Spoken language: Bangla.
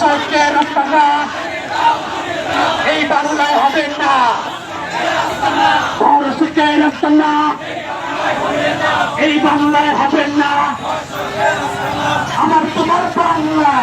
দর্শকের আপনারা এই বাংলায় হবেন না। দর্শকের আপনারা এই বাংলায় হবেন না। আমার তোমার বাংলা।